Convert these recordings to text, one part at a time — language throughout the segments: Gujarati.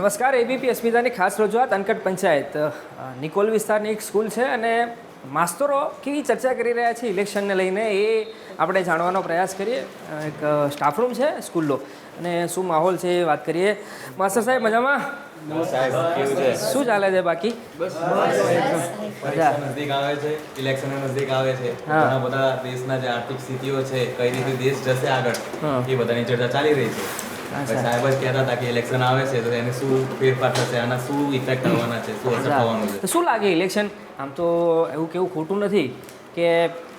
નમસ્કાર એબીપી અસ્મિતાની ખાસ રજૂઆત અનકટ પંચાયત. નિકોલ વિસ્તારની એક સ્કૂલ છે અને માસ્તરો કેવી ચર્ચા કરી રહ્યા છે ઇલેક્શનને લઈને એ આપણે જાણવાનો પ્રયાસ કરીએ. એક સ્ટાફ રૂમ છે સ્કૂલનો. અને શું માહોલ છે એ વાત કરીએ. માસ્ટર સાહેબ મજામાં? શું ચાલે છે બાકી? નજીક નજદીક આવે છે ઇલેક્શન નજદીક આવે છે. ઘણા બધા દેશના જે આર્થિક સ્થિતિઓ છે કઈ રીતે દેશ જશે આગળ એ બધાની ચર્ચા ચાલી રહી છે. સાહેબ જ કહેતા હતા કે ઇલેક્શન આવે છે તો એને શું ફેરફાર થશે આના શું ઇફેક્ટ આવવાના છે શું અસર થવાનું છે? શું લાગે ઇલેક્શન આમ તો એવું કેવું ખોટું નથી કે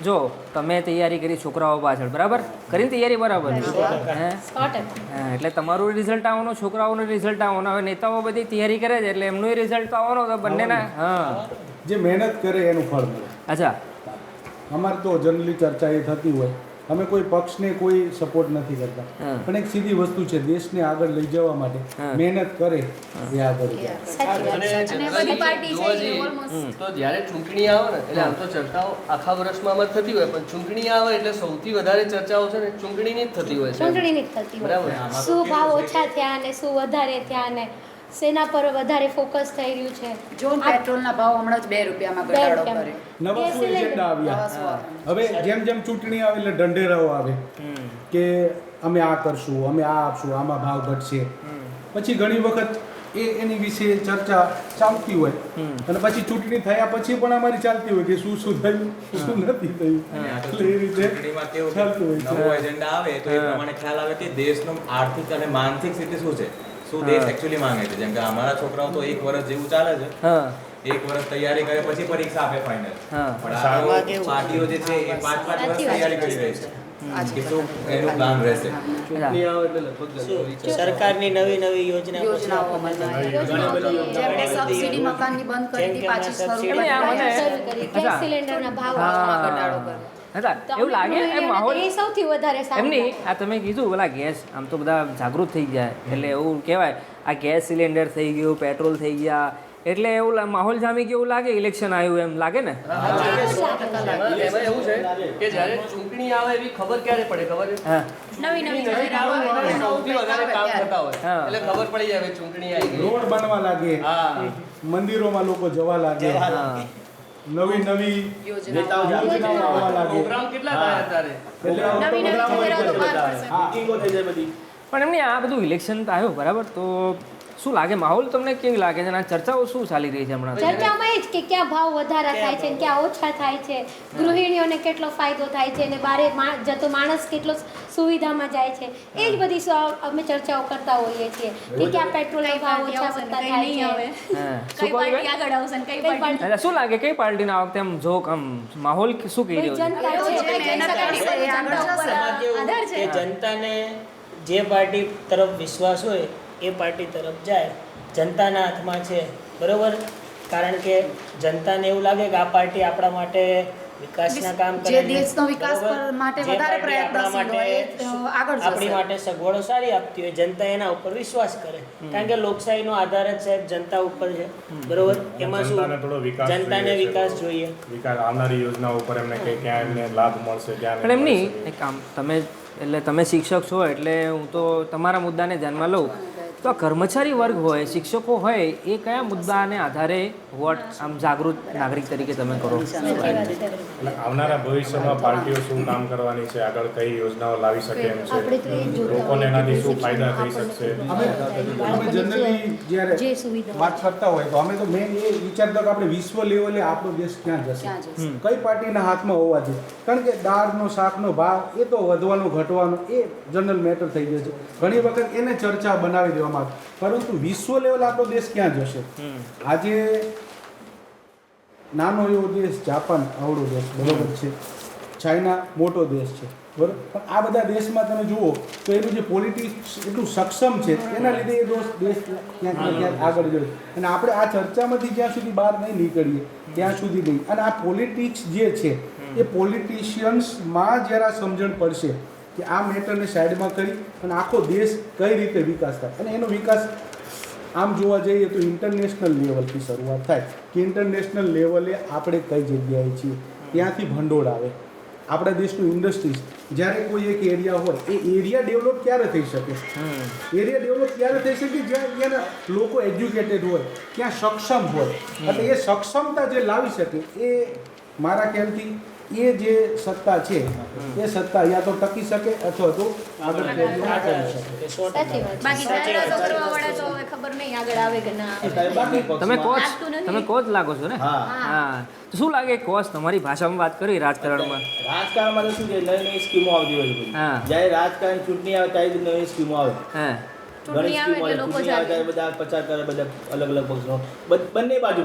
જો તમે તૈયારી કરી છોકરાઓ પાછળ બરાબર? કરીને તૈયારી બરાબર. એટલે તમારું રિઝલ્ટ આવવાનું છોકરાઓનું રિઝલ્ટ આવવાનું. હવે નેતાઓ બધી તૈયારી કરે છે એટલે એમનું રિઝલ્ટ તો આવવાનું તો બંનેના હા. જે મહેનત કરે એનું ફળ મળે. અચ્છા. અમારે તો જનરલી ચર્ચા એ થતી હોય અમે કોઈ પક્ષને કોઈ સપોર્ટ નથી કરતા. પણ એક સીધી વસ્તુ છે દેશને આગળ લઈ જવા માટે મહેનત કરે એ આગળ જાય અને બધી પાર્ટી છે એ almost. તો જ્યારે ચૂંટણી આવે ને એટલે આમ તો ચર્ચાઓ આખા વર્ષમાં અમારે થતી હોય પણ ચૂંટણી આવે એટલે સૌથી વધારે ચર્ચાઓ છે ને ચૂંટણીની જ થતી હોય છે. ચૂંટણીની જ થતી હોય બરાબર. શું ભાવ ઓછા થયા ને શું વધારે થયા અને શેના પર વધારે ફોકસ થઈ રહ્યું છે. જોન પેટ્રોલના ભાવ હમણાં જ બે રૂપિયામાં ઘટાડો કર્યો. કરે નવા શું એજન્ડા આવ્યા? હવે જેમ જેમ ચૂંટણી આવે એટલે ઢંઢેરાઓ આવે. કે અમે આ કરશું અમે આ આપશું આમાં ભાવ ઘટશે. પછી ઘણી વખત એ એની વિશે ચર્ચા ચાલતી હોય. અને પછી ચૂંટણી થયા પછી પણ અમારી ચાલતી હોય કે શું શું થયું. શું નથી થયું એટલે એ રીતે ચૂંટણીમાં કેવું ચાલતું હોય કે નવો એજન્ડા આવે તો એ પ્રમાણે ખ્યાલ આવે કે દેશનો આર્થિક અને માનસિક સ્થિતિ શું છે. શું દેશ એકચ્યુઅલી માંગે છે? જેમ કે અમારા છોકરાઓ તો એક વર્ષ જેવું ચાલે છે. એક વર્ષ તૈયારી કરે પછી પરીક્ષા આપે ફાઇનલ પણ પાર્ટીઓ જે છે એ પાંચ પાંચ વર્ષ તૈયારી કરી રહી છે. સરકારની નવી નવી યોજના યોજનાઓ મકાનની બંધ કરી ગેસ સિલિન્ડરના ભાવ ઘટાડો કર્યો. અચ્છા તો એવું લાગે? એમ માહોલ સૌથી વધારે એમની આ તમે કીધું પેલા ગેસ આમ તો બધા જાગૃત થઈ ગયા. એટલે એવું કહેવાય આ ગેસ સિલિન્ડર થઈ ગયું પેટ્રોલ થઈ ગયા. એટલે એવું માહોલ જામી ગયું એવું લાગે? ઇલેક્શન આવ્યું એમ લાગે ને? એવું છે કે જ્યારે ચૂંટણી આવે એવી ખબર ક્યારે પડે? ખબર હા. નવી નવી ચૂંટણી નજીક આવે. ને એટલે સૌથી વધારે કામ થતા હોય. એટલે ખબર પડી જાય ચૂંટણી આવી રોડ બનવા લાગે. મંદિરોમાં લોકો જવા લાગે. હા. નવી નવી યોજનાઓ. યોજનાઓ. આવવા લાગે. પ્રોગ્રામ કેટલા થાય અત્યારે? નવી નવી ઉમેરાઓ તો બાર પડશે. પણ એમને આ બધું ઇલેક્શન તો આવ્યું બરાબર? તો શું લાગે? માહોલ તમને કેવી લાગે? છે અને આ ચર્ચાઓ શું ચાલી રહી છે હમણાં? ચર્ચામાં એ જ કે ક્યાં ભાવ વધારા થાય છે ક્યાં ઓછા થાય છે? ગૃહિણીઓને કેટલો ફાયદો થાય છે અને બારે જતો માણસ કેટલો સુવિધામાં જાય છે? એ જ બધી અમે ચર્ચાઓ કરતા હોઈએ છીએ કે ક્યાં પેટ્રોલના ભાવ ઓછા વધતા થાય છે? હા શું કહો આગળ આવશે કઈ પાર્ટી? એટલે શું લાગે? કઈ પાર્ટીના આ વખતે આમ જોક આમ માહોલ શું કહી રહ્યો છે? જનતાને જે પાર્ટી તરફ વિશ્વાસ હોય એ પાર્ટી તરફ જાય જનતાના હાથમાં છે. બરોબર? કારણ કે જનતાને એવું લાગે કે આ પાર્ટી આપણા માટે વિકાસના કામ કરે જે દેશનો વિકાસ? માટે વધારે પ્રયત્નશીલ હોય આગળ આપણી માટે સગવડો સારી આપતી હોય જનતા એના ઉપર વિશ્વાસ કરે. કારણ કે લોકશાહીનો આધાર જ સાહેબ જનતા ઉપર છે. બરોબર? એમાં શું? જનતાને વિકાસ જોઈએ વિકાસ આવનારી યોજના ઉપર એમને કે ક્યાં એમને લાભ મળશે ક્યાં પણ એમ નહીં નહીં એક કામ તમે એટલે તમે શિક્ષક છો એટલે હું તો તમારા મુદ્દાને ધ્યાનમાં લઉં. તો આ કર્મચારી વર્ગ હોય શિક્ષકો હોય એ કયા મુદ્દાને આધારે વોટ આમ જાગૃત નાગરિક તરીકે તમે કરો? આવનારા ભવિષ્યમાં પાર્ટીઓ શું કામ કરવાની છે? આગળ કઈ યોજનાઓ લાવી શકે એમ છે? લોકોને એનાથી શું ફાયદા થઈ શકશે? અમે જનરલી જ્યારે વાત કરતા હોય તો અમે તો મેન એ વિચારતા કે આપણે વિશ્વ લેવલે આપણો દેશ ક્યાં જશે? કઈ પાર્ટીના હાથમાં હોવા જોઈએ? કારણ કે દાળનો શાકનો ભાવ એ તો વધવાનો ઘટવાનો એ જનરલ મેટર થઈ ગયો છે. ઘણી વખત એને ચર્ચા બનાવી દેવામાં આવે પરંતુ વિશ્વ લેવલ આપણો દેશ ક્યાં જશે? આજે નાનો એવો દેશ જાપાન આવડો દેશ બરોબર છે. ચાઇના મોટો દેશ છે. બરોબર? પણ આ બધા દેશમાં તમે જુઓ તો એનું જે પોલિટિક્સ એટલું સક્ષમ છે એના લીધે એ દોષ દેશ ક્યાંક ક્યાંક આગળ ગયો અને આપણે આ ચર્ચામાંથી જ્યાં સુધી બહાર નહીં નીકળીએ ત્યાં સુધી નહીં. અને આ પોલિટિક્સ જે છે એ પોલિટિશિયન્સમાં જ્યારે આ સમજણ પડશે. કે આ મેટરને સાઈડમાં કરી અને આખો દેશ કઈ રીતે વિકાસ થાય? અને એનો વિકાસ આમ જોવા જઈએ તો ઇન્ટરનેશનલ લેવલથી શરૂઆત થાય કે ઇન્ટરનેશનલ લેવલે આપણે કઈ જગ્યાએ છીએ? ત્યાંથી ભંડોળ આવે. આપણા દેશનું ઇન્ડસ્ટ્રીઝ જ્યારે કોઈ એક એરિયા હોય એ એરિયા ડેવલપ ક્યારે થઈ શકે? એરિયા ડેવલપ ક્યારે થઈ શકે? જ્યાં ત્યાંના લોકો એજ્યુકેટેડ હોય ત્યાં સક્ષમ હોય. એટલે એ સક્ષમતા જે લાવી શકે એ મારા ખ્યાલથી એ જે સત્તા છે એ સત્તા યા તો ટકી શકે અથવા તો આગળ ના કરી શકે. તમે કોચ તમે કોચ લાગો છો ને? હા. હા. તો શું લાગે કોચ તમારી ભાષામાં વાત કરી રાજકારણમાં? રાજકારણમાં તો શું છે નવી નવી સ્કીમો આવતી હોય છે જ્યારે રાજકારણ ચૂંટણી આવે ત્યારે નવી સ્કીમો આવે. હા. ઘણી ચૂંટણી આવે સ્કીમો આવે બધા પ્રચાર કરે બધા અલગ અલગ પક્ષનો. બંને બાજુ.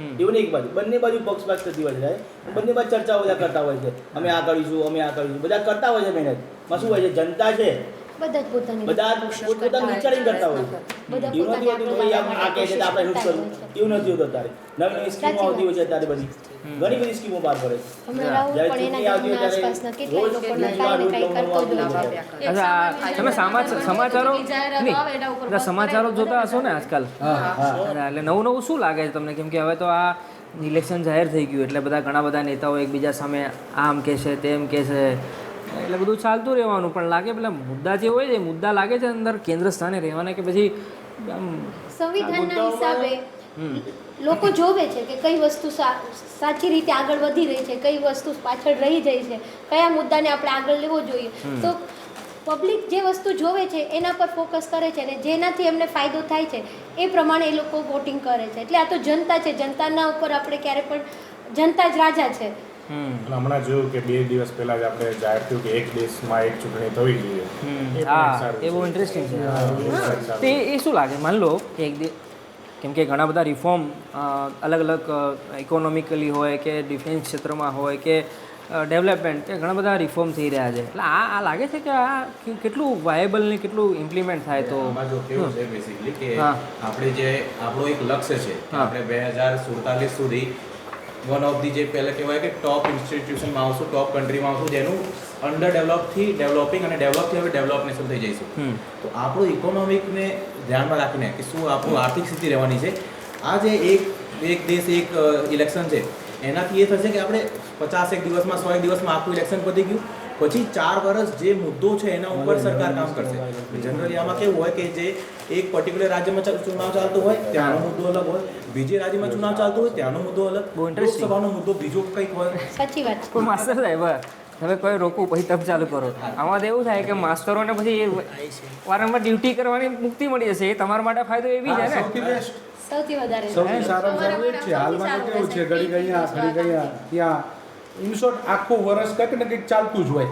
એવું એક બાજુ. બંને બાજુ પક્ષપાત થતી હોય છે બંને બાજુ ચર્ચાઓ બધા કરતા હોય છે. અમે આ કરીશું, અમે આ કરીશું. બધા કરતા હોય છે મહેનત. માં શું હોય છે? જનતા છે. બધા જ પોતાની બધા પોતપોતાનું વિચારીને કરતા હોય. બધા એવું નથી હોતું ભાઈ આમ આ કહે છે આપણે જ કરવું? એવું નથી હોતું તારે. નવી નવી સ્કીમો આવતી હોય છે તારે બધી. ઘણી બધી સ્કીમો બહાર પડે તમે સમાચાર સમાચારો નહીં. સમાચારો જોતા હશો ને આજકાલ? હા હા. એટલે નવું નવું શું લાગે છે તમને? કેમ કે હવે તો આ ઇલેક્શન જાહેર થઈ ગયું એટલે બધા ઘણા બધા નેતાઓ એકબીજા સામે આમ કહે છે તેમ કહે છે. એટલે બધું ચાલતું રહેવાનું. પણ લાગે પેલા મુદ્દા જે હોય છે મુદ્દા લાગે છે અંદર કેન્દ્ર સ્થાને રહેવાના કે પછી આમ સંવિધાનના હિસાબે લોકો જોવે છે કે કઈ વસ્તુ સાચી રીતે આગળ વધી રહી છે કઈ વસ્તુ પાછળ રહી જાય છે કયા મુદ્દાને આપણે આગળ લેવો જોઈએ. તો પબ્લિક જે વસ્તુ જોવે છે એના પર ફોકસ કરે છે અને જેનાથી એમને ફાયદો થાય છે એ પ્રમાણે એ લોકો વોટિંગ કરે છે. એટલે આ તો જનતા છે જનતાના ઉપર આપણે ક્યારે પણ જનતા જ રાજા છે. અને હમણાં જોયું કે બે દિવસ પહેલા જ આપણે જાહેર થયું કે એક દેશમાં એક ચૂંટણી થવી જોઈએ. એ હા સારું એ બહુ ઇન્ટરેસ્ટિંગ છે. એ તે એ શું લાગે? માન લો કે એક દિવસ કેમ કે ઘણા બધા રિફોર્મ અલગ અલગ ઇકોનોમિકલી હોય કે ડિફેન્સ ક્ષેત્રમાં હોય કે ડેવલપમેન્ટ કે ઘણા બધા રિફોર્મ થઈ રહ્યા છે. એટલે આ આ લાગે છે કે આ કેટલું વાયેબલ ને કેટલું ઇમ્પ્લિમેન્ટ થાય તો? કેવું છે બેસિકલી કે હા. આપણે જે આપણો એક લક્ષ્ય છે હા. આપણે બે હજાર સુડતાલીસ સુધી વન ઓફ ધી જે પહેલા કહેવાય કે ટોપ ઇન્સ્ટિટ્યુશનમાં આવશું ટોપ કન્ટ્રીમાં આવશું જેનું અંડર ડેવલપથી ડેવલપિંગ અને ડેવલપથી હવે ડેવલપ નેશન થઈ જઈશું. તો આપણું ઇકોનોમિકને ધ્યાનમાં રાખીને કે શું આપણું આર્થિક સ્થિતિ રહેવાની છે આ જે એક એક દેશ એક ઇલેક્શન છે એનાથી એ થશે કે આપણે પચાસ એક દિવસમાં સો એક દિવસમાં આખું ઇલેક્શન પતી ગયું. પછી ચાર વર્ષ જે મુદ્દો છે એના ઉપર સરકાર કામ કરશે. જનરલી આમાં કેવું હોય કે જે એક પર્ટિક્યુલર રાજ્યમાં ચુનાવ ચાલતો હોય ત્યાંનો મુદ્દો અલગ હોય. બીજે રાજ્યમાં ચુનાવ ચાલતો હોય ત્યાંનો મુદ્દો અલગ. લોકસભાનો મુદ્દો બીજો કંઈક હોય. સાચી વાત. છે માસ્ટર સાહેબ હવે કોઈ રોકવું પછી તપ ચાલુ કરો. આમાં તો એવું થાય કે માસ્ટરોને પછી એ વારંવાર ડ્યુટી કરવાની મુક્તિ મળી જશે. એ તમારા માટે ફાયદો એવી છે ને? સૌથી બેસ્ટ સૌથી વધારે સૌથી સારામાં સારું. છે હાલમાં કેવું છે? ઘડી ગયા ઘડી ગયા ત્યાં ઇન શોર્ટ આખું વર્ષ કંઈક ને કંઈક ચાલતું જ હોય.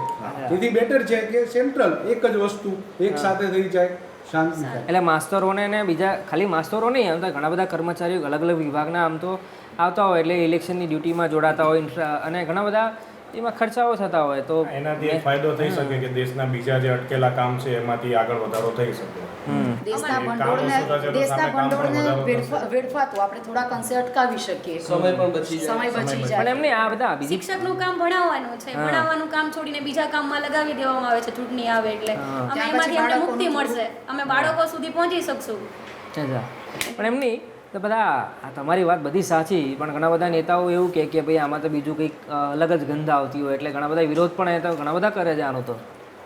તેથી બેટર છે કે સેન્ટ્રલ એક જ વસ્તુ એક સાથે થઈ જાય શાંતિ એટલે માસ્તરોને ને બીજા ખાલી માસ્તરો નહીં આમ તો ઘણા બધા કર્મચારીઓ અલગ અલગ વિભાગના આમ તો આવતા હોય એટલે ઇલેક્શનની ડ્યુટીમાં જોડાતા હોય અને ઘણા બધા એમાં ખર્ચાઓ થતા હોય તો એનાથી ફાયદો થઈ શકે કે દેશના બીજા જે અટકેલા કામ છે એમાંથી આગળ વધારો થઈ શકે. દેશના ભંડોળને દેશના ભંડોળને વેડફાતું. આપણે થોડાક અંશે અટકાવી શકીએ. સમય પણ બચી સમય બચી પણ એમને આ બધા શિક્ષકનું કામ ભણાવવાનું છે. ભણાવવાનું કામ છોડીને બીજા કામમાં લગાવી દેવામાં આવે છે ચૂંટણી આવે એટલે. અમે એમાંથી અમને મુક્તિ મળશે. અમે બાળકો સુધી પહોંચી શકશું. પણ એમ નહીં તો બધા આ તમારી વાત બધી સાચી પણ ઘણા બધા નેતાઓ એવું કહે કે ભાઈ આમાં તો બીજું કંઈક અલગ જ ગંધ આવતી હોય. એટલે ઘણા બધા વિરોધ પણ એ તો ઘણા બધા કરે છે આનો તો.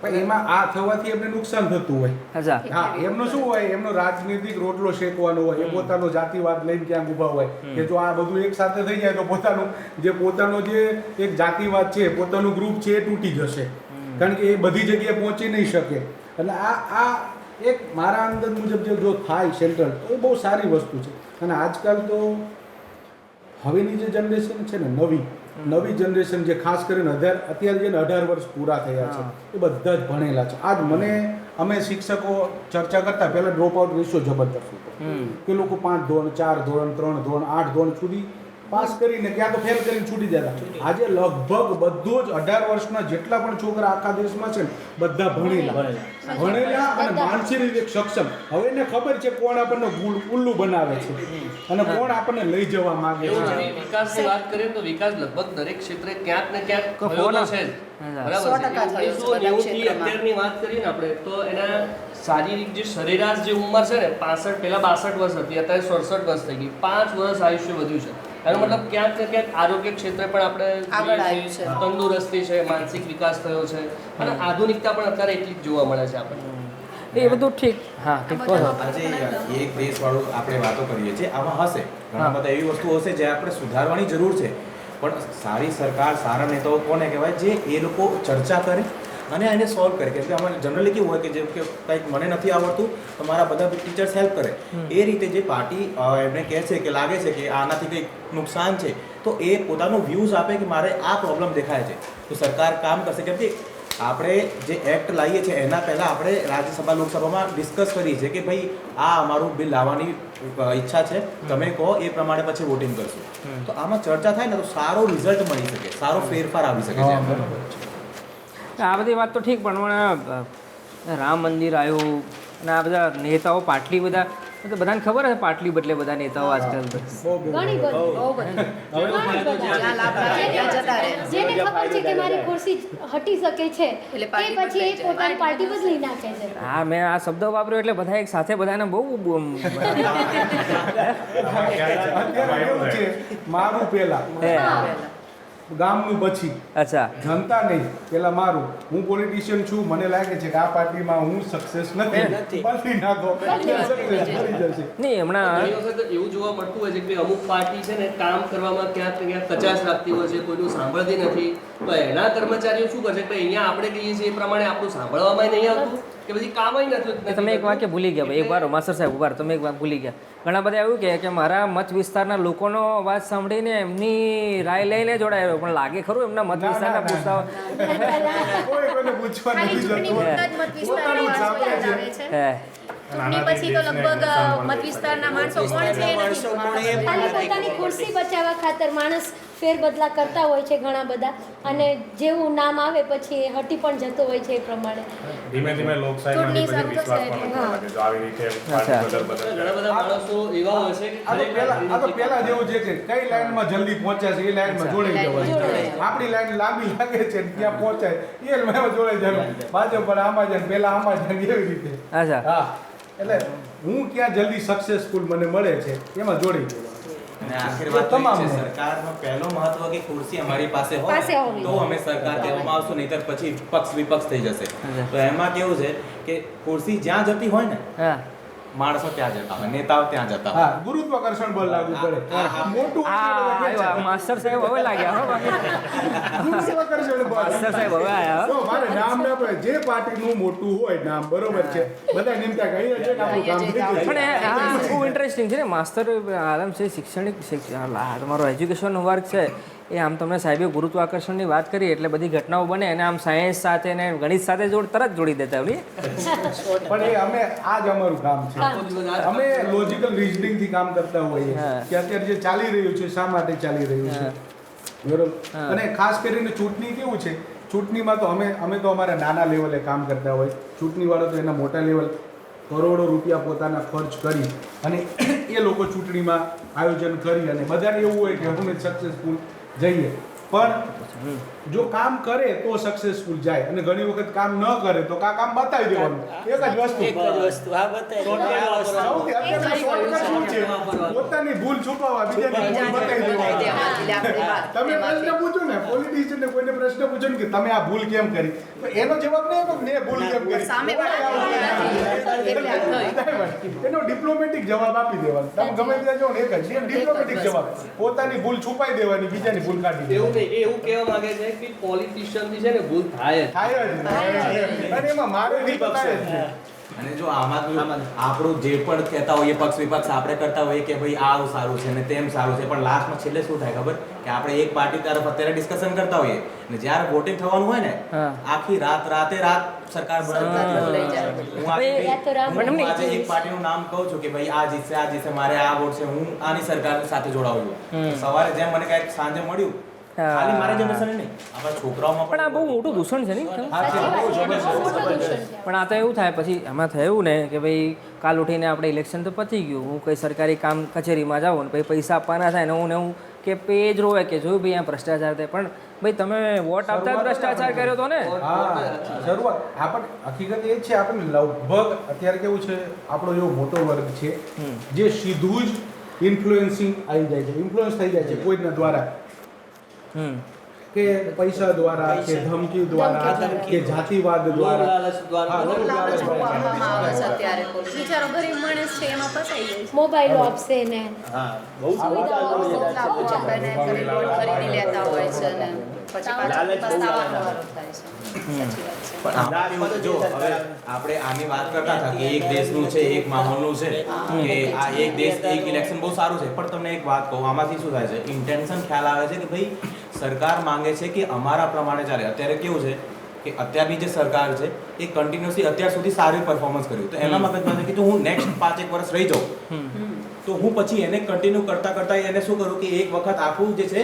પણ એમાં આ થવાથી એમને નુકસાન થતું હોય. અચ્છા. હા એમનું શું હોય? એમનો રાજનીતિક રોટલો શેકવાનો હોય એ પોતાનો જાતિવાદ લઈને ક્યાંક ઊભા હોય. કે જો આ બધું એક સાથે થઈ જાય તો પોતાનું જે પોતાનો જે એક જાતિવાદ છે પોતાનું ગ્રુપ છે એ તૂટી જશે. કારણ કે એ બધી જગ્યાએ પહોંચી નહીં શકે. એટલે આ આ એક મારા અંદર મુજબ જે જો થાય સેન્ટ્રલ તો એ બહુ સારી વસ્તુ છે. અને આજકાલ તો હવેની જે જનરેશન છે ને નવી નવી જનરેશન જે ખાસ કરીને અઢાર અત્યારે જેને અઢાર વર્ષ પૂરા થયા છે એ બધા જ ભણેલા છે. આજ મને અમે શિક્ષકો ચર્ચા કરતા પહેલાં ડ્રોપ આઉટ રેશિયો જબરદસ્ત હતો. કે લોકો પાંચ ધોરણ ચાર ધોરણ ત્રણ ધોરણ આઠ ધોરણ સુધી પાસ કરીને ક્યાં તો ફેલ કરીને છૂટી જતા. આજે લગભગ બધું જ અઢાર વર્ષના જેટલા પણ છોકરા આખા દેશમાં છે ને બધા ભણેલા. ભણેલા. અને માનસિક રીતે સક્ષમ. હવે એને ખબર છે કોણ આપણને ઉલ્લુ બનાવે છે. અને કોણ આપણને લઈ જવા માંગે છે. વિકાસ વિકાસની વાત કરીએ તો વિકાસ લગભગ દરેક ક્ષેત્રે ક્યાંક ને ક્યાંક થયો છે બરાબર છે. અત્યારની વાત કરીએ ને આપણે તો એના શારીરિક જે સરેરાશ જે ઉંમર છે ને પાસઠ પહેલા બાસઠ વર્ષ હતી અત્યારે સડસઠ વર્ષ થઈ ગઈ. પાંચ વર્ષ આયુષ્ય વધ્યું છે. એનો મતલબ ક્યાંક ને ક્યાંક આરોગ્ય ક્ષેત્રે પણ આપણે આગળ આવ્યું છે. તંદુરસ્તી છે માનસિક વિકાસ થયો છે અને આધુનિકતા પણ અત્યારે એટલી જ જોવા મળે છે આપણને. એ બધું ઠીક. હા ઠીક આજે એક દેશવાળું આપણે વાતો કરીએ છીએ આમાં હશે. ઘણા બધા એવી વસ્તુઓ હશે જે આપણે સુધારવાની જરૂર છે. પણ સારી સરકાર સારા નેતાઓ કોને કહેવાય? જે એ લોકો ચર્ચા કરે અને એને સોલ્વ કરે કેમ કે અમારે જનરલી કેવું હોય કે જેમ કે કંઈક મને નથી આવડતું તો મારા બધા ટીચર્સ હેલ્પ કરે. એ રીતે જે પાર્ટી એમને કહે છે કે લાગે છે કે આનાથી કંઈક નુકસાન છે તો એ પોતાનો વ્યૂઝ આપે કે મારે આ પ્રોબ્લેમ દેખાય છે. તો સરકાર કામ કરશે કેમ કે આપણે જે એક્ટ લાવીએ છીએ એના પહેલાં આપણે રાજ્યસભા લોકસભામાં ડિસ્કસ કરીએ છીએ કે ભાઈ આ અમારું બિલ લાવવાની ઈચ્છા છે. તમે કહો એ પ્રમાણે પછી વોટિંગ કરશું. તો આમાં ચર્ચા થાય ને તો સારો રિઝલ્ટ મળી શકે સારો ફેરફાર આવી શકે છે. આ બધી વાત તો ઠીક પણ હમણાં રામ મંદિર આવ્યું અને આ બધા નેતાઓ પાટલી બધા તો બધાને ખબર હશે પાટલી બદલે બધા નેતાઓ આજકાલ ઘણી બધી જેને ખબર છે કે મારી ખુરશી હટી શકે છે એ પછી એ પોતાની પાર્ટી બદલી નાખે છે હા મેં આ શબ્દ વાપર્યો એટલે બધા એક સાથે બધાને બહુ છે મારું પેલા ગામનું પછી. અચ્છા. જનતા નહીં પેલા મારું. હું પોલિટિશિયન છું મને લાગે છે કે આ પાર્ટીમાં હું સક્સેસ નથી. બદલી નાખો નહીં હમણાં એવું જોવા મળતું હોય છે કે અમુક પાર્ટી છે ને કામ કરવામાં ક્યાંક ક્યાંક કચાશ રાખતી હોય છે કોઈનું સાંભળતી નથી. તો એના કર્મચારીઓ શું કરશે? કે અહીંયા આપણે કહીએ છીએ એ પ્રમાણે આપણું સાંભળવામાં નહીં આવતું. કે પછી કામય નથી તમે એક વાક્ય ભૂલી ગયા ભાઈ. એક વાર માસ્ટર સાહેબ ઊભા રહો, તમે એક વાર ભૂલી ગયા. ઘણા બધા એવું કહે કે મારા મત વિસ્તારના લોકોનો અવાજ સાંભળીને એમની રાય લઈને જોડાયો પણ લાગે ખરું એમના મત વિસ્તારના પૂછતા જ પછી તો લગભગ મત વિસ્તારના માણસો કોણ છે એ નથી. ખાલી પોતાની ખુરશી બચાવવા ખાતર માણસ ફેરબદલા કરતા હોય છે ઘણા બધા. અને જેવું નામ આવે પછી એ હટી પણ જતો હોય છે એ પ્રમાણે. ધીમે ધીમે લોકશાહીમાં વિશ્વાસ પણ શરૂ વધવા લાગે જો આવી રીતે બદલ બદલ. ઘણા બધા માણસો એવા હોય છે આ તો ખરેખર આ તો પેલા જેવું છે કઈ લાઈનમાં જલ્દી પહોંચ્યા છે એ લાઈનમાં જોડાઈ આપણી લાઈન લાંબી લાગે છે ત્યાં પહોંચાય. એ લાઈનમાં જોડાઈ જવાનું બાજુ પર આમાં જાય પેલા આમાં જાય એવી રીતે. અચ્છા. હા. એટલે હું ક્યાં જલ્દી સક્સેસફુલ મને મળે છે એમાં જોડી જવાનું અને આખિર વાત તો છે સરકારનો પહેલો મહત્વ કે ખુરશી અમારી પાસે હોય તો અમે સરકાર કહેવામાં આવશું નહીંતર પછી પક્ષ વિપક્ષ થઈ જશે. તો એમાં કેવું છે કે ખુરશી જ્યાં જતી હોય ને હા. માણસો ત્યાં જતા હોય નેતાઓ ત્યાં જતા હોય. ગુરુત્વાકર્ષણ બળ લાગુ પડે. મોટું. માસ્ટર સાહેબ હવે લાગ્યા હો ગુરુત્વાકર્ષણ બળ. માસ્ટર સાહેબ હવે આયા હો. મારે નામ ના પડે. જે પાર્ટીનું મોટું હોય નામ બરોબર છે. બધા નિમતા કહીએ છે કે આપણું કામ થઈ પણ આ બહુ ઇન્ટરેસ્ટિંગ છે ને માસ્ટર આરામ છે શૈક્ષણિક શિક્ષણ આ તમારો એજ્યુકેશન વર્ક છે. એ આમ તમને સાહેબે ગુરુત્વાકર્ષણની વાત કરી એટલે બધી ઘટનાઓ બને અને આમ સાયન્સ સાથે ને ગણિત સાથે જોડ તરત જોડી દેતા હોય. પણ એ અમે આ જ અમારું કામ છે. અમે લોજિકલ રીઝનિંગથી કામ કરતા હોઈએ કે અત્યારે જે ચાલી રહ્યું છે શા માટે ચાલી રહ્યું છે? બરોબર? અને ખાસ કરીને ચૂંટણી કેવું છે? ચૂંટણીમાં તો અમે અમે તો અમારા નાના લેવલે કામ કરતા હોય. ચૂંટણી વાળો તો એના મોટા લેવલ કરોડો રૂપિયા પોતાના ખર્ચ કરી અને એ લોકો ચૂંટણીમાં આયોજન કરી અને બધાને એવું હોય કે હું સક્સેસફુલ જઈએ. પણ જો કામ કરે તો સક્સેસફુલ જાય. અને ઘણી વખત કામ ન કરે તો કા કામ બતાવી દેવાનું. એક જ વસ્તુ. એક જ વસ્તુ. હા બતાવી આ વસ્તુ સૌથી અત્યારનું shortcut શું છે? પોતાની ભૂલ છુપાવવા બીજાની ભૂલ બતાવી તમે પ્રશ્ન પૂછો ને પોલિટિશિયન ને કોઈને પ્રશ્ન પૂછો ને કે તમે આ ભૂલ કેમ કરી? તો એનો જવાબ નહીં આપો કે મેં ભૂલ કેમ કરી? સામે. એનો ડિપ્લોમેટિક જવાબ આપી દેવાનો. તમે ગમે ત્યાં જો ને એક જ. ડિપ્લોમેટિક જવાબ. પોતાની ભૂલ છુપાઈ દેવાની બીજાની ભૂલ કાઢી એવું નહીં એવું કહેવા માંગે છે કે પોલિટિશિયનની છે ને ભૂલ થાય થાય જ અને એમાં મારે નહીં. અને જો આમાં આપણું જે પણ કહેતા હોઈએ પક્ષ વિપક્ષ આપણે કરતા હોઈએ કે ભાઈ આવું સારું છે ને તેમ સારું છે પણ લાસ્ટમાં છેલ્લે શું થાય ખબર? કે આપણે એક પાર્ટી તરફ અત્યારે ડિસ્કશન કરતા હોઈએ ને જ્યારે વોટિંગ થવાનું હોય ને આખી રાત રાતે રાત સરકાર. હું. આજે એક પાર્ટીનું નામ કહું છું કે ભાઈ આ જીતશે આ જીતશે મારે આ વોટ છે હું આની સરકાર સાથે જોડાવું છું. સવારે જેમ મને કાંઈક સાંજે મળ્યું હા. ખાલી મારા જનરેશન નહીં આપણા છોકરાઓમાં પણ આ બહુ મોટું દૂષણ છે નહીં સાચી વાત છે એમાં બહુ મોટું દૂષણ છે. પણ આ તો એવું થાય પછી એમાં થયું ને કે ભાઈ કાલ ઉઠીને આપણે ઇલેક્શન તો પતી ગયું. હું કંઈ સરકારી કામ કચેરીમાં જાઉં ને પછી પૈસા આપવાના થાય ને હું ને હું કે પેજ રોવે કે જોયું ભાઈ અહીંયા ભ્રષ્ટાચાર થાય. પણ ભાઈ તમે વોટ આપતા જ ભ્રષ્ટાચાર કર્યો હતો ને? હા પણ હકીકત એ છે આપણે લગભગ અત્યારે કેવું છે આપણો એવો મોટો વર્ગ છે જે સીધું જ ઇન્ફ્લુએન્સિંગ આવી જાય છે. ઇન્ફ્લુઅન્સ થઈ જાય છે કોઈના દ્વારા. કે પૈસા દ્વારા કે ધમકી દ્વારા કે જાતિવાદ દ્વારા. લાલચ દ્વારા. હા, લોક લાલચ બહુ દ્વારા. આપવામાં આવે છે અત્યારે પોલીસ. બિચારો ગરીબ માણસ છે એમાં ફસાઈ જાય છે. મોબાઈલો આપશે ને આપણે આની વાત કરતા હતા કે એક દેશનું છે એક માહોલનું છે કે આ એક દેશ એક ઇલેક્શન બહુ સારું છે. પણ તમને એક વાત કહું આમાંથી શું થાય છે? ઇન્ટેન્શન ખ્યાલ આવે છે કે ભાઈ સરકાર માંગે છે કે અમારા પ્રમાણે ચાલે. અત્યારે કેવું છે કે અત્યારની જે સરકાર છે એ કન્ટિન્યુઅસલી અત્યાર સુધી સારું પરફોર્મન્સ કર્યું. તો એના મગજમાં છે કે જો હું નેક્સ્ટ પાંચ એક વર્ષ રહી જાઉં તો હું પછી એને કન્ટિન્યુ કરતા કરતા એને શું કરું કે એક વખત આખું જે છે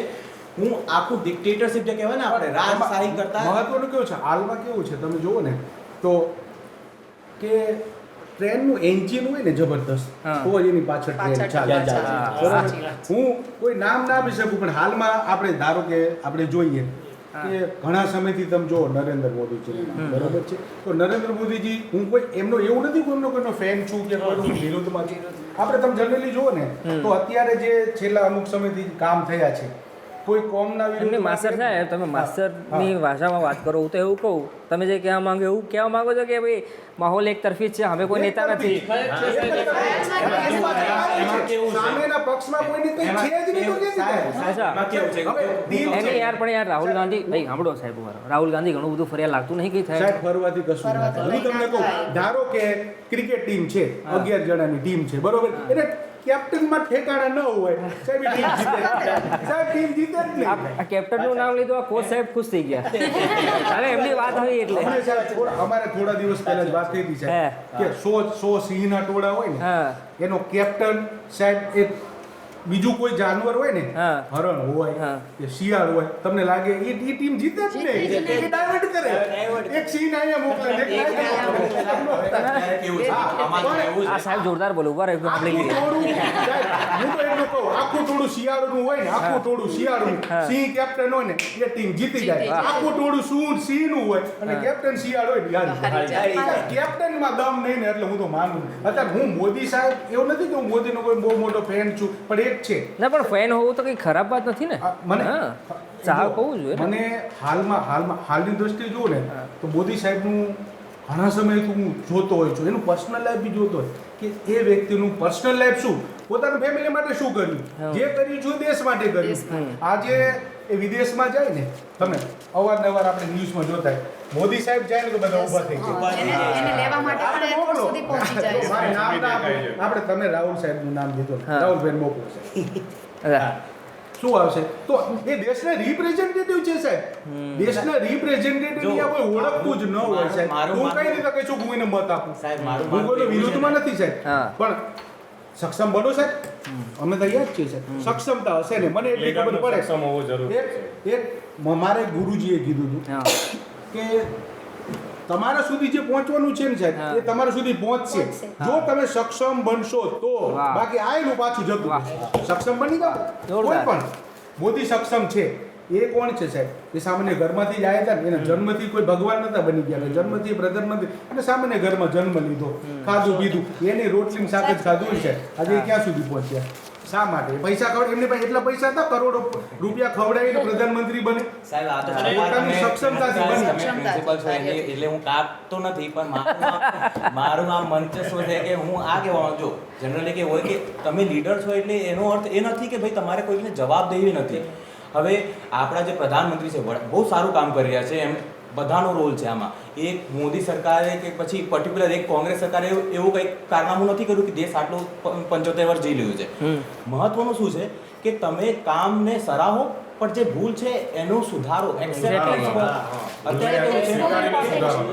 હું આખું ડિક્ટેટરશિપ જે કહેવાય ને આપણે રાજશાહી કરતા મહત્વનું કેવું છે? હાલમાં કેવું છે? તમે જુઓ ને તો કે ટ્રેનનું એન્જિન હોય ને જબરદસ્ત તો જ એની પાછળ ટ્રેન ચાલે. હા. કોઈ નામ ના આપી શકું પણ હાલમાં આપણે ધારો કે આપણે જોઈએ કે ઘણા સમયથી તમે જુઓ નરેન્દ્ર મોદીજી બરાબર છે? તો નરેન્દ્ર મોદીજી હું કોઈ એમનો એવું નથી કોઈનો કોઈનો ફેન છું કે કોઈનો વિરોધમાં છું. આપણે તમે જનરલી જુઓ ને તો અત્યારે જે છેલ્લા અમુક સમયથી કામ થયા છે કોઈ કોમના એમની વિરુદ્ધમાં માસ્ટર સાહેબ તમે. માસ્ટરની ભાષામાં વાત કરો હું તો એવું કહું. તમે જે કહેવા માંગો એવું કહેવા માંગો છો કે ભાઈ માહોલ એક તરફી જ છે અમે કોઈ નેતા નથી. એને યાર પણ યાર રાહુલ ગાંધી ભાઈ સાંભળો સાહેબ રાહુલ ગાંધી ઘણું બધું ફરિયાદ લાગતું નહીં કઈ થાય ફરવાથી કશું હું તમને કહું ધારો કે ક્રિકેટ ટીમ છે અગિયાર જણાની ટીમ છે બરોબર? એટલે કેપ્ટનમાં ઠેકાણા ન હોય. સાહેબ ટીમ જીતે. સાહેબ ટીમ જીતે જ નહીં કેપ્ટનનું નામ લીધું આ કોચ સાહેબ ખુશ થઈ ગયા. હવે એમની વાત આવી એટલે. અમારે થોડા દિવસ પહેલા જ વાત થઈ હતી સાહેબ કે સો સો સિંહના ટોળા હોય ને હા. એનો કેપ્ટન સાહેબ એક બીજું કોઈ જાનવર હોય ને હા. હરણ હોય હા. કે શિયાળ હોય તમને લાગે એ એ ટીમ જીતે જ નહીં એ ડાયવર્ટ કરે? એક સિંહ અહીંયા મોકલે ને એક અહીંયા મોકલે. અત્યારે કેવું છે? આમાં તો એવું આ સાહેબ જોરદાર બોલો ઊભા રહે સાંભળી આખું લઈએ ટોળું સાહેબ, હું તો એટલું કહું આખું ટોળું શિયાળનું હોય ને આખું ટોળું શિયાળનું સિંહ કેપ્ટન હોય ને એ ટીમ જીતી જાય. આખું ટોળું શું સિંહનું હોય અને કેપ્ટન શિયાળ હોય ને જાય. કેપ્ટનમાં દમ નહીં ને એટલે હું તો માનું અત્યારે હું મોદી સાહેબ એવું નથી કે હું મોદીનો કોઈ બહુ મોટો ફેન છું પણ એક છે. ના પણ ફેન હોવું તો કઈ ખરાબ વાત નથી ને. મને હા. ચાહક હોવું જોઈએ. મને હાલમાં હાલમાં હાલની દ્રષ્ટિએ જુઓ ને તો મોદી સાહેબનું ઘણા સમયથી હું જોતો હોય છું. એનું પર્સનલ લાઈફ બી જોતો હોય કે એ વ્યક્તિનું પર્સનલ લાઈફ શું? પોતાના ફેમિલી માટે શું કર્યું? જે કર્યું છું દેશ માટે કર્યું. આજે એ વિદેશમાં જાય ને તમે અવારનવાર આપણે ન્યૂઝમાં જોતા મોદી સાહેબ જાય ને તો બધા ઊભા થઈ જાય. એને એને લેવા માટે પણ આપણે એરપોર્ટ મોકલો. સુધી પહોંચી જાય. છે મારે નામ ના આપો. આપણે તમે રાહુલ સાહેબનું નામ લીધું. રાહુલ રાહુલભાઈ મોકલો સાહેબ. શું આવશે? તો એ દેશના રિપ્રેઝેન્ટેટિવ છે સાહેબ. દેશના રિપ્રેઝેન્ટેટિવ જો, કોઈ ઓળખવું જ ન હોય મારું- સાહેબ હું કઈ રીતે કહી છું હું એને મત આપું? સાહેબ, મારું હું કોઈનો વિરોધમાં નથી સાહેબ. પણ સક્ષમ બનો સાહેબ. અમે તૈયાર છીએ સાહેબ. સક્ષમતા હશે ને. મને એટલી ખબર પડે. સક્ષમ હોવો જરૂરી એક એક મારે ગુરુજીએ કીધું હતું કે તમારા સુધી જે પહોંચવાનું છે ને સાહેબ એ તમારા સુધી પહોંચશે. જો તમે સક્ષમ બનશો તો બાકી આયેલું પાછું જતું સક્ષમ બની જાઓ. કોઈ પણ મોદી સક્ષમ છે. એ કોણ છે સાહેબ? એ સામાન્ય ઘરમાંથી જ આવ્યા હતા ને એના જન્મથી કોઈ ભગવાન નતા બની ગયા. જન્મથી એ પ્રધાનમંત્રી અને સામાન્ય ઘરમાં જન્મ લીધો. ખાધું પીધું. એની રોટલી સાથે જ ખાધું છે આજે ક્યાં સુધી પહોંચ્યા? શા માટે? પૈસા ખવડ એમને પાસે એટલા પૈસા હતા કરોડો રૂપિયા ખવડાવીને પ્રધાનમંત્રી બને. સાહેબ આ તો પોતાની સક્ષમતાથી બની. પ્રિન્સિપલ છો એટલે એટલે હું કાપતો નથી પણ મારું આ મારું નામ મંચસ્વ છે કે હું આ કહેવા જો જનરલી કે હોય કે તમે લીડર છો એટલે એનો અર્થ એ નથી કે ભાઈ તમારે કોઈને જવાબ દેવી નથી. હવે આપણા જે પ્રધાનમંત્રી છે બહુ સારું કામ કરી રહ્યા છે એમ બધાનો રોલ છે આમાં. એક મોદી સરકારે કે પછી પર્ટિક્યુલર એક કોંગ્રેસ સરકારે એવું કંઈક કારનામું નથી કર્યું કે દેશ આટલો પંચોતેર વર્ષ જઈ રહ્યું છે. મહત્વનું શું છે કે તમે કામને સરાહો પણ જે ભૂલ છે એનો સુધારો.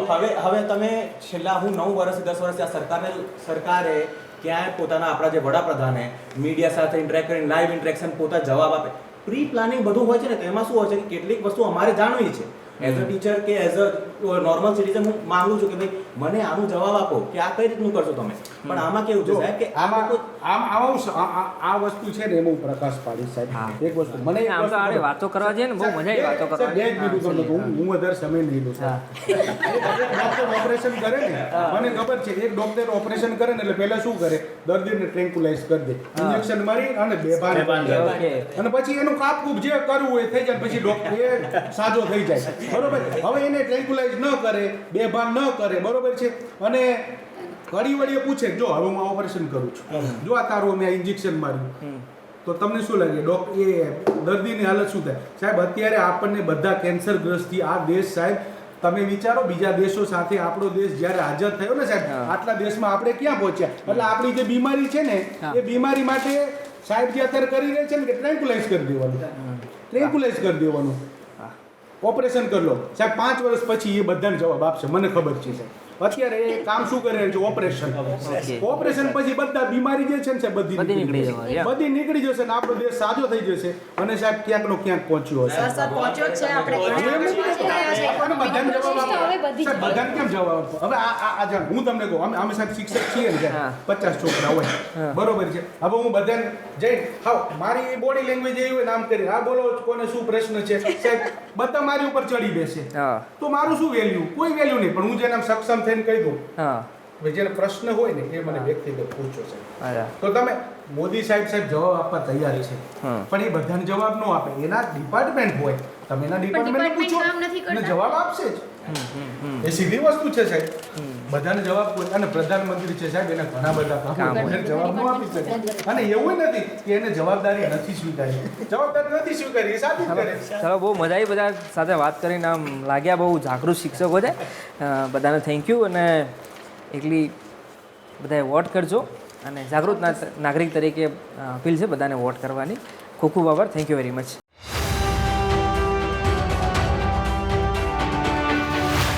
હવે હવે તમે છેલ્લા હું નવ વર્ષ દસ વર્ષ આ સરકારને સરકારે ક્યાંય પોતાના આપણા જે વડાપ્રધાને મીડિયા સાથે ઇન્ટરેક્ટ કરીને લાઈવ ઇન્ટરેક્શન પોતા જવાબ આપે. પ્રી પ્લાનિંગ બધું હોય છે ને તેમાં શું હોય છે કે કેટલીક વસ્તુ અમારે જાણવી છે. એઝ અ ટીચર કે એઝ અ નોર્મલ સિટીઝન હું માંગુ છું કે ભાઈ મને આનો જવાબ આપો કે આ કઈ રીતનું કરશો તમે. પણ આમાં કેવું છે સાહેબ કે આમાં આમાં આમાં આ- આ- આ વસ્તુ છે ને એમાં હું પ્રકાશ પાડીશ સાહેબ. એક વસ્તુ મને આમ તો આડે વાતો કરવા જઈએ ને બહુ મજા આવી વાતો કરવા બે જ મિનિટ તમને કહું. હું વધારે સમય નહીં લઉં. ડોક્ટર ઓપરેશન કરે ને મને ખબર છે એક ડોક્ટર ઓપરેશન કરે ને એટલે પહેલા શું કરે? દર્દીને ટ્રેન્કુલાઇઝ કરી દે. ઇન્જેક્શન મારી અને બેભાન બેભાન અને પછી એનું કાપકૂપ જે કરવું હોય એ થઈ જાય પછી ડોક્ટર એ સાજો થઈ જાય. બરોબર. હવે એને ટ્રેન્કુલાઇઝ ન કરે બેભાન ન કરે બરોબર છે? અને ઘડી વળી પૂછે જો હવે હું ઓપરેશન કરું છું. જો આ તારું મેં ઇન્જેક્શન માર્યું. તો તમને શું લાગે? ડોક એ દર્દીની હાલત શું થાય? સાહેબ અત્યારે આપણને બધા કેન્સરગ્રસ્તથી આ દેશ સાહેબ તમે વિચારો બીજા દેશો સાથે આપણો દેશ જ્યારે હાજર થયો ને સાહેબ આટલા દેશમાં આપણે ક્યાં પહોંચ્યા? એટલે આપણી જે બીમારી છે ને એ બીમારી માટે સાહેબ જે અત્યારે કરી રહ્યા છે ને કે ટ્રેન્કુલાઇઝ કરી દેવાનું. ટ્રેન્કુલાઇઝ કરી દેવાનું. ઓપરેશન કરી લો. સાહેબ, પાંચ વર્ષ પછી એ બધાને જવાબ આપશે. મને ખબર છે, સાહેબ. અત્યારે એ કામ શું કરે છે? ઓપરેશન ઓપરેશન પછી બધા બીમારી જે છે ને સાહેબ બધી નીકળી જશે. બધી નીકળી જશે ને આપણો દેશ સાજો થઈ જશે. અને સાહેબ ક્યાંક નો ક્યાંક પહોંચ્યો હશે. સર સર પહોંચ્યો જ છે આપણે હવે બધાને કેમ જવાબ આપો? આ જાણ હું તમને કહું અમે અમે સાહેબ શિક્ષક છીએ ને પચાસ છોકરા હોય. બરોબર છે. હવે હું બધાને જઈ હાવ મારી બોડી લેંગ્વેજ એવી હોય નામ કરી આ બોલો કોને શું પ્રશ્ન છે? સાહેબ બધા મારી ઉપર ચડી બેસે. તો મારું શું વેલ્યુ કોઈ વેલ્યુ નહીં પણ હું જેને સક્ષમ સક્ષમ થઈને કહી દઉં. હા. જેને પ્રશ્ન હોય ને એ મને વ્યક્તિગત પૂછો છે. તો તમે મોદી સાહેબ સાહેબ જવાબ આપવા તૈયાર છે. પણ એ બધાને જવાબ ન આપે. એના ડિપાર્ટમેન્ટ હોય. તમે એના ડિપાર્ટમેન્ટ પૂછો. જવાબ આપશે જ. એ સીધી વસ્તુ છે સાહેબ. બધાને જવાબ અને પ્રધાનમંત્રી છે સાહેબ એના ઘણા બધા કામ એને જવાબ ન આપી શકે? અને એવું નથી કે એને જવાબદારી નથી સ્વીકારી. જવાબદારી નથી સ્વીકારી એ સાબિત કરે. ચાલો બહુ મજા આવી બધા સાથે વાત કરીને. આમ લાગ્યા બહુ જાગૃત શિક્ષકો છે. બધાને થેન્ક યુ અને એટલી બધાએ વોટ કરજો. અને જાગૃત નાગરિક તરીકે અપીલ છે બધાને વોટ કરવાની. ખૂબ ખૂબ આભાર. Thank you very much